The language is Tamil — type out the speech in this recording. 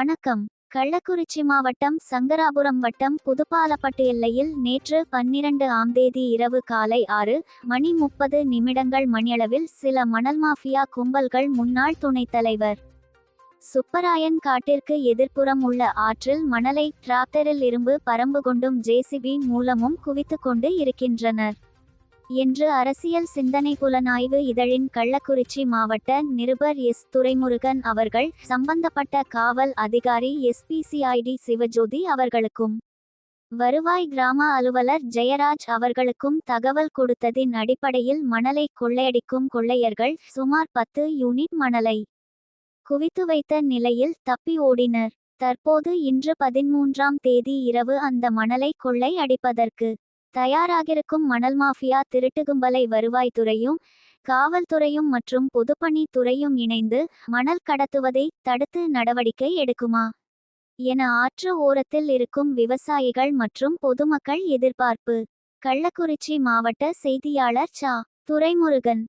வணக்கம். கள்ளக்குறிச்சி மாவட்டம் சங்கராபுரம் வட்டம் புதுப்பாலப்பட்டு எல்லையில் நேற்று பன்னிரண்டு ஆம் தேதி இரவு காலை ஆறு மணி முப்பது நிமிடங்கள் மணியளவில் சில மணல் மாஃபியா கும்பல்கள் முன்னாள் துணைத் தலைவர் சுப்பராயன் காட்டிற்கு எதிர்ப்புறம் உள்ள ஆற்றில் மணலை டிராக்டரில் இரும்பு பரம்பு கொண்டும் ஜேசிபி மூலமும் குவித்துக்கொண்டு இருக்கின்றனர். என்று அரசியல் சிந்தனை புலனாய்வு இதழின் கள்ளக்குறிச்சி மாவட்ட நிருபர் எஸ். துரைமுருகன் அவர்கள் சம்பந்தப்பட்ட காவல் அதிகாரி எஸ்பிசிஐடி சிவஜோதி அவர்களுக்கும் வருவாய் கிராம அலுவலர் ஜெயராஜ் அவர்களுக்கும் தகவல் கொடுத்ததின் அடிப்படையில் மணலை கொள்ளையடிக்கும் கொள்ளையர்கள் சுமார் பத்து யூனிட் மணலை குவித்து வைத்த நிலையில் தப்பி ஓடினர். தற்போது இன்று பதிமூன்றாம் தேதி இரவு அந்த மணலை கொள்ளை அடிப்பதற்கு தயாராகிருக்கும் மணல் மாஃபியா திருட்டு கும்பலை வருவாய்த்துறையும் காவல்துறையும் மற்றும் பொதுப்பணி துறையும் இணைந்து மணல் கடத்துவதை தடுத்து நடவடிக்கை எடுக்குமா? என ஆற்று ஓரத்தில் இருக்கும் விவசாயிகள் மற்றும் பொதுமக்கள் எதிர்பார்ப்பு. கள்ளக்குறிச்சி மாவட்ட செய்தியாளர் சா. துரைமுருகன்.